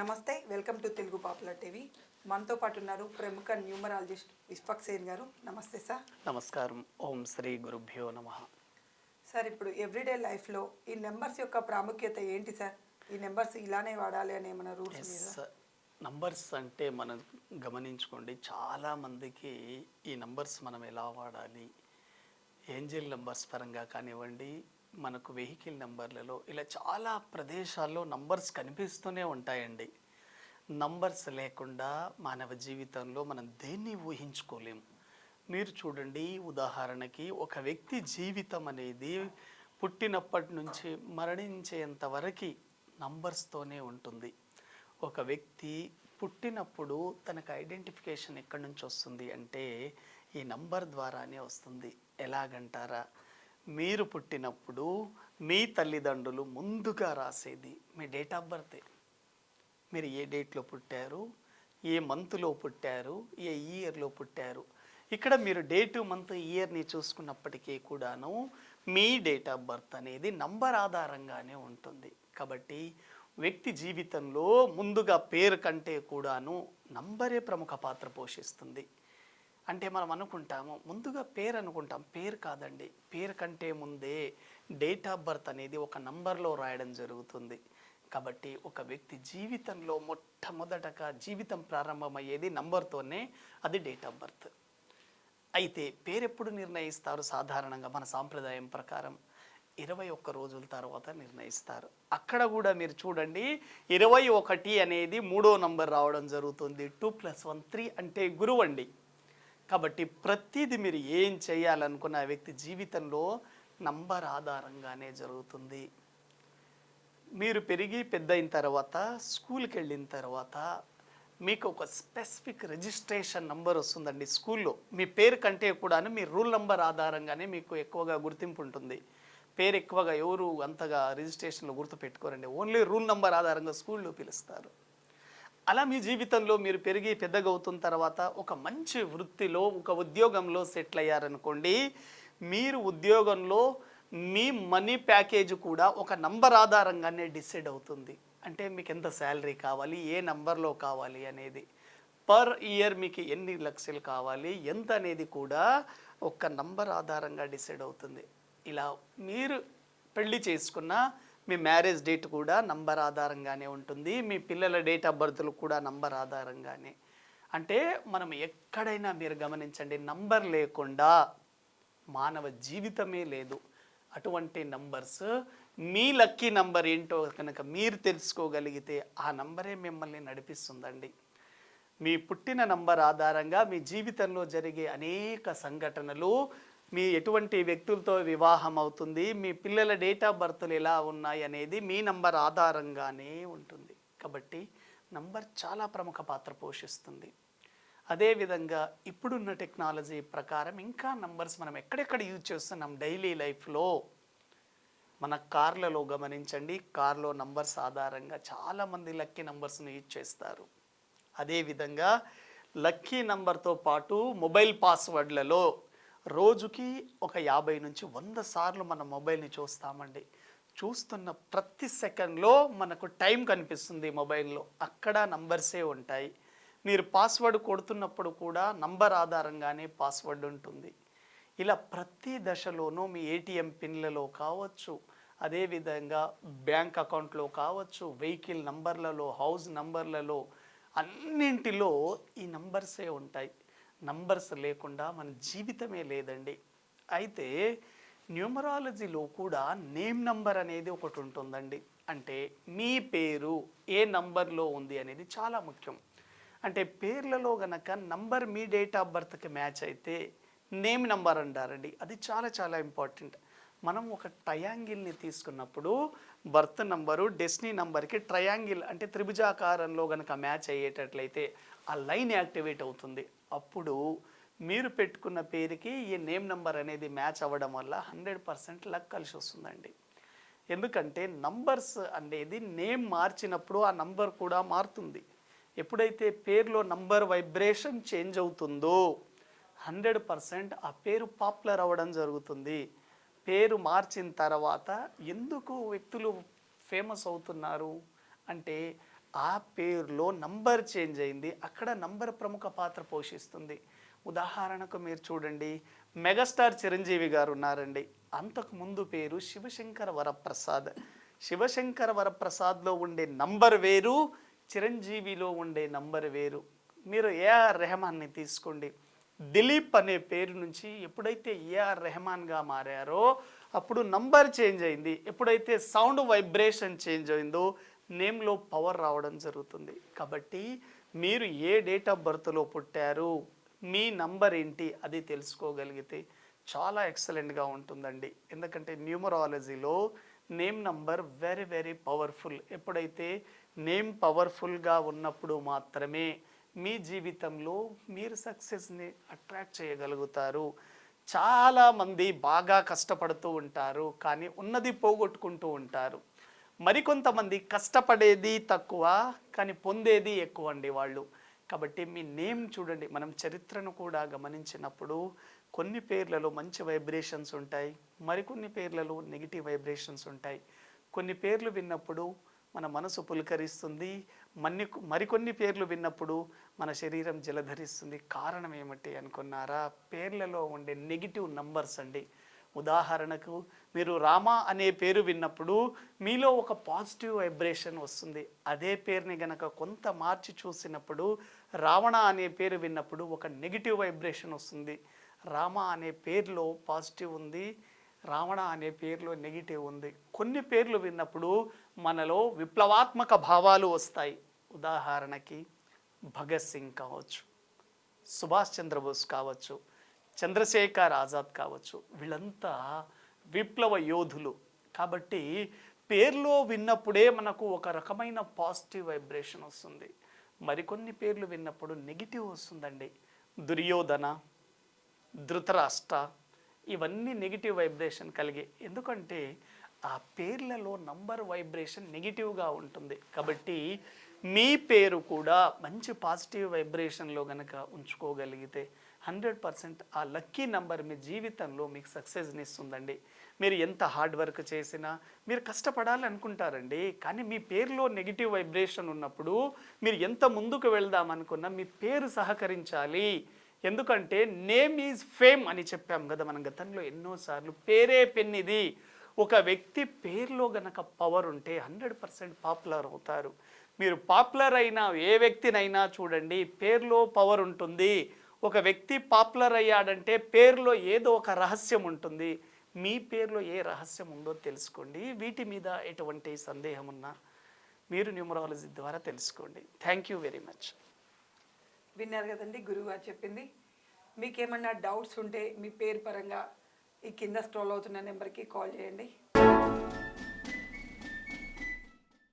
నమస్తే welcome to Telugu popular TV. మనతో పాటు ఉన్నారు ప్రముఖ న్యూమరాలజిస్ట్ ఇష్ఫక్ సేన్ గారు. నమస్తే సార్. నమస్కారం. ఓం శ్రీ గురుభ్యో నమ. సార్ ఇప్పుడు ఎవ్రీడే లైఫ్లో ఈ నెంబర్స్ యొక్క ప్రాముఖ్యత ఏంటి సార్? ఈ నెంబర్స్ ఇలానే వాడాలి అని ఏమైనా రూల్స్ నంబర్స్ అంటే మనం గమనించుకోండి చాలా మందికి ఈ నంబర్స్ మనం ఎలా వాడాలి? ఏంజిల్ నంబర్స్ పరంగా కానివ్వండి మనకు వెహికల్ నంబర్లలో ఇలా చాలా ప్రదేశాల్లో నంబర్స్ కనిపిస్తూనే ఉంటాయండి. నంబర్స్ లేకుండా మానవ జీవితంలో మనం దేన్ని ఊహించుకోలేము. మీరు చూడండి ఉదాహరణకి ఒక వ్యక్తి జీవితం అనేది పుట్టినప్పటి నుంచి మరణించేంత వరకు నంబర్స్తోనే ఉంటుంది. ఒక వ్యక్తి పుట్టినప్పుడు తనకు ఐడెంటిఫికేషన్ ఎక్కడి నుంచి వస్తుంది అంటే ఈ నంబర్ ద్వారానే వస్తుంది. ఎలాగంటారా? మీరు పుట్టినప్పుడు మీ తల్లిదండ్రులు ముందుగా రాసేది మీ డేట్ ఆఫ్ బర్తే. మీరు ఏ డేట్లో పుట్టారు ఏ మంత్లో పుట్టారు ఏ ఇయర్లో పుట్టారు. ఇక్కడ మీరు డేటు మంత్ ఇయర్ని చూసుకున్నప్పటికీ కూడాను మీ డేట్ ఆఫ్ బర్త్ అనేది నంబర్ ఆధారంగానే ఉంటుంది. కాబట్టి వ్యక్తి జీవితంలో ముందుగా పేరు కంటే కూడాను నంబరే ప్రముఖ పాత్ర పోషిస్తుంది. అంటే మనం అనుకుంటాము ముందుగా పేరు అనుకుంటాం. పేరు కాదండి పేరు కంటే ముందే డేట్ ఆఫ్ బర్త్ అనేది ఒక నంబర్లో రాయడం జరుగుతుంది. కాబట్టి ఒక వ్యక్తి జీవితంలో మొట్టమొదటగా జీవితం ప్రారంభమయ్యేది నంబర్తోనే అది డేట్ ఆఫ్ బర్త్. అయితే పేరెప్పుడు నిర్ణయిస్తారు? సాధారణంగా మన సాంప్రదాయం ప్రకారం ఇరవై ఒక్క రోజుల తర్వాత నిర్ణయిస్తారు. అక్కడ కూడా మీరు చూడండి ఇరవై ఒకటి అనేది మూడో నంబర్ రావడం జరుగుతుంది. టూ ప్లస్ వన్ త్రీ అంటే గురువు అండి కాబట్టి ప్రతిదీ మీరు ఏం చేయాలనుకున్న వ్యక్తి జీవితంలో నంబర్ ఆధారంగానే జరుగుతుంది. మీరు పెరిగి పెద్ద అయిన తర్వాత స్కూల్కి వెళ్ళిన తర్వాత మీకు ఒక స్పెసిఫిక్ రిజిస్ట్రేషన్ నంబర్ వస్తుందండి స్కూల్లో. మీ పేరు కంటే కూడాను మీ రూల్ నంబర్ ఆధారంగానే మీకు ఎక్కువగా గుర్తింపు ఉంటుంది. పేరు ఎక్కువగా ఎవరు అంతగా రిజిస్ట్రేషన్లో గుర్తు పెట్టుకోరండి. ఓన్లీ రూల్ నంబర్ ఆధారంగా స్కూల్లో పిలుస్తారు. అలా మీ జీవితంలో మీరు పెరిగి పెద్దగా అవుతున్న తర్వాత ఒక మంచి వృత్తిలో ఒక ఉద్యోగంలో సెటిల్ అయ్యారనుకోండి మీరు ఉద్యోగంలో మీ మనీ ప్యాకేజ్ కూడా ఒక నంబర్ ఆధారంగానే డిసైడ్ అవుతుంది. అంటే మీకు ఎంత శాలరీ కావాలి ఏ నంబర్లో కావాలి అనేది. పర్ ఇయర్ మీకు ఎన్ని లక్షలు కావాలి ఎంత అనేది కూడా ఒక నంబర్ ఆధారంగా డిసైడ్ అవుతుంది. ఇలా మీరు పెళ్ళి చేసుకున్న మీ మ్యారేజ్ డేట్ కూడా నంబర్ ఆధారంగానే ఉంటుంది. మీ పిల్లల డేట్ ఆఫ్ బర్త్లు కూడా నంబర్ ఆధారంగానే. అంటే మనం ఎక్కడైనా మీరు గమనించండి నంబర్ లేకుండా మానవ జీవితమే లేదు. అటువంటి నంబర్స్ మీ లక్కీ నంబర్ ఏంటో కనుక మీరు తెలుసుకోగలిగితే ఆ నంబరే మిమ్మల్ని నడిపిస్తుందండి. మీ పుట్టిన నంబర్ ఆధారంగా మీ జీవితంలో జరిగే అనేక సంఘటనలు మీ ఎటువంటి వ్యక్తులతో వివాహం అవుతుంది మీ పిల్లల డేట్ ఆఫ్ బర్త్లు ఎలా ఉన్నాయి అనేది మీ నంబర్ ఆధారంగానే ఉంటుంది. కాబట్టి నంబర్ చాలా ప్రముఖ పాత్ర పోషిస్తుంది. అదేవిధంగా ఇప్పుడున్న టెక్నాలజీ ప్రకారం ఇంకా నంబర్స్ మనం ఎక్కడెక్కడ యూజ్ చేస్తున్నాం డైలీ లైఫ్లో మన కార్లలో గమనించండి. కార్లో నంబర్స్ ఆధారంగా చాలామంది లక్కీ నంబర్స్ని యూజ్ చేస్తారు. అదేవిధంగా లక్కీ నంబర్తో పాటు మొబైల్ పాస్వర్డ్లలో రోజుకి ఒక యాభై నుంచి వంద సార్లు మన మొబైల్ని చూస్తామండి. చూస్తున్న ప్రతి సెకండ్లో మనకు టైం కనిపిస్తుంది మొబైల్లో. అక్కడ నంబర్సే ఉంటాయి. మీరు పాస్వర్డ్ కొడుతున్నప్పుడు కూడా నంబర్ ఆధారంగానే పాస్వర్డ్ ఉంటుంది. ఇలా ప్రతి దశలోనూ మీ ఏటీఎం పిన్లలో కావచ్చు అదేవిధంగా బ్యాంక్ అకౌంట్లో కావచ్చు వెహికల్ నంబర్లలో హౌస్ నంబర్లలో అన్నింటిలో ఈ నంబర్సే ఉంటాయి. నంబర్స్ లేకుండా మన జీవితమే లేదండి. అయితే న్యూమరాలజీలో కూడా నేమ్ నంబర్ అనేది ఒకటి ఉంటుందండి. అంటే మీ పేరు ఏ నంబర్లో ఉంది అనేది చాలా ముఖ్యం. అంటే పేర్లలో గనక నంబర్ మీ డేట్ ఆఫ్ బర్త్కి మ్యాచ్ అయితే నేమ్ నంబర్ అంటారండి. అది చాలా చాలా ఇంపార్టెంట్. మనం ఒక ట్రయాంగిల్ని తీసుకున్నప్పుడు బర్త్ నంబరు డెస్నీ నంబర్కి ట్రయాంగిల్ అంటే త్రిభుజాకారంలో గనక మ్యాచ్ అయ్యేటట్లయితే ఆ లైన్ యాక్టివేట్ అవుతుంది. అప్పుడు మీరు పెట్టుకున్న పేరుకి ఈ నేమ్ నంబర్ అనేది మ్యాచ్ అవ్వడం వల్ల హండ్రెడ్ పర్సెంట్ లక్ కలిసి వస్తుందండి. ఎందుకంటే నంబర్స్ అనేది నేమ్ మార్చినప్పుడు ఆ నంబర్ కూడా మారుతుంది. ఎప్పుడైతే పేరులో నంబర్ వైబ్రేషన్ చేంజ్ అవుతుందో హండ్రెడ్ పర్సెంట్ ఆ పేరు పాపులర్ అవ్వడం జరుగుతుంది. పేరు మార్చిన తర్వాత ఎందుకు వ్యక్తులు ఫేమస్ అవుతున్నారు అంటే ఆ పేరులో నంబర్ చేంజ్ అయింది. అక్కడ నంబర్ ప్రముఖ పాత్ర పోషిస్తుంది. ఉదాహరణకు మీరు చూడండి. మెగాస్టార్ చిరంజీవి గారు ఉన్నారండి. అంతకు ముందు పేరు శివశంకర వరప్రసాద్. శివశంకర వరప్రసాద్లో ఉండే నంబర్ వేరు చిరంజీవిలో ఉండే నంబర్ వేరు. మీరు ఏఆర్ రెహమాన్ని తీసుకోండి. దిలీప్ అనే పేరు నుంచి ఎప్పుడైతే ఏఆర్ రెహమాన్గా మారారో అప్పుడు నంబర్ చేంజ్ అయింది. ఎప్పుడైతే సౌండ్ వైబ్రేషన్ చేంజ్ అయిందో నేమ్లో పవర్ రావడం జరుగుతుంది. కాబట్టి మీరు ఏ డేట్ ఆఫ్ బర్త్లో పుట్టారు మీ నంబర్ ఏంటి అది తెలుసుకోగలిగితే చాలా ఎక్సలెంట్గా ఉంటుందండి. ఎందుకంటే న్యూమరాలజీలో name number very very powerful ఎప్పుడైతే నేమ్ పవర్ఫుల్గా ఉన్నప్పుడు మాత్రమే మీ జీవితంలో మీరు సక్సెస్ని అట్రాక్ట్ చేయగలుగుతారు. చాలామంది బాగా కష్టపడుతూ ఉంటారు కానీ ఉన్నది పోగొట్టుకుంటూ ఉంటారు. మరికొంతమంది కష్టపడేది తక్కువ కానీ పొందేది ఎక్కువ అండి వాళ్ళు. కాబట్టి మీ నేమ్ చూడండి. మనం చరిత్రను కూడా గమనించినప్పుడు కొన్ని పేర్లలో మంచి వైబ్రేషన్స్ ఉంటాయి మరికొన్ని పేర్లలో నెగిటివ్ వైబ్రేషన్స్ ఉంటాయి. కొన్ని పేర్లు విన్నప్పుడు మన మనసు పులకరిస్తుంది మన్ని మరికొన్ని పేర్లు విన్నప్పుడు మన శరీరం జలధరిస్తుంది. కారణం ఏమిటి అనుకున్నారా? పేర్లలో ఉండే నెగిటివ్ నంబర్స్ అండి. ఉదాహరణకు మీరు రామ అనే పేరు విన్నప్పుడు మీలో ఒక పాజిటివ్ వైబ్రేషన్ వస్తుంది. అదే పేరుని గనక కొంత మార్చి చూసినప్పుడు రావణ అనే పేరు విన్నప్పుడు ఒక నెగిటివ్ వైబ్రేషన్ వస్తుంది. రామ అనే పేరులో పాజిటివ్ ఉంది రావణ అనే పేరులో నెగిటివ్ ఉంది. కొన్ని పేర్లు విన్నప్పుడు మనలో విప్లవాత్మక భావాలు వస్తాయి. ఉదాహరణకి భగత్ సింగ్ కావచ్చు సుభాష్ చంద్రబోస్ కావచ్చు చంద్రశేఖర్ ఆజాద్ కావచ్చు వీళ్ళంతా విప్లవ యోధులు. కాబట్టి పేర్లో విన్నప్పుడే మనకు ఒక రకమైన పాజిటివ్ వైబ్రేషన్ వస్తుంది. మరికొన్ని పేర్లు విన్నప్పుడు నెగిటివ్ వస్తుందండి. దుర్యోధన ధృతరాష్ట్ర ఇవన్నీ నెగిటివ్ వైబ్రేషన్ కలిగే. ఎందుకంటే ఆ పేర్లలో నంబర్ వైబ్రేషన్ నెగిటివ్గా ఉంటుంది. కాబట్టి మీ పేరు కూడా మంచి పాజిటివ్ వైబ్రేషన్లో కనుక ఉంచుకోగలిగితే హండ్రెడ్ పర్సెంట్ ఆ లక్కీ నంబర్ మీ జీవితంలో మీకు సక్సెస్ని ఇస్తుందండి మీరు ఎంత హార్డ్ వర్క్ చేసినా మీరు కష్టపడాలి అనుకుంటారండి. కానీ మీ పేరులో నెగిటివ్ వైబ్రేషన్ ఉన్నప్పుడు మీరు ఎంత ముందుకు వెళ్దామనుకున్నా మీ పేరు సహకరించాలి. ఎందుకంటే నేమ్ ఈజ్ ఫేమ్ అని చెప్పాం కదా మనం గతంలో ఎన్నోసార్లు. పేరే పెన్నిది. ఒక వ్యక్తి పేరులో గనక పవర్ ఉంటే హండ్రెడ్ పర్సెంట్ పాపులర్ అవుతారు. మీరు పాపులర్ అయిన ఏ వ్యక్తినైనా చూడండి పేరులో పవర్ ఉంటుంది. ఒక వ్యక్తి పాపులర్ అయ్యాడంటే పేరులో ఏదో ఒక రహస్యం ఉంటుంది. మీ పేరులో ఏ రహస్యం ఉందో తెలుసుకోండి. వీటి మీద ఎటువంటి సందేహం ఉన్నా మీరు న్యూమరాలజీ ద్వారా తెలుసుకోండి. థ్యాంక్ యూ వెరీ మచ్ విన్నారు కదండి గురువు గారు చెప్పింది. మీకేమన్నా డౌట్స్ ఉంటే మీ పేరు పరంగా ఈ కింద స్క్రోల్ అవుతున్న నెంబర్కి కాల్ చేయండి.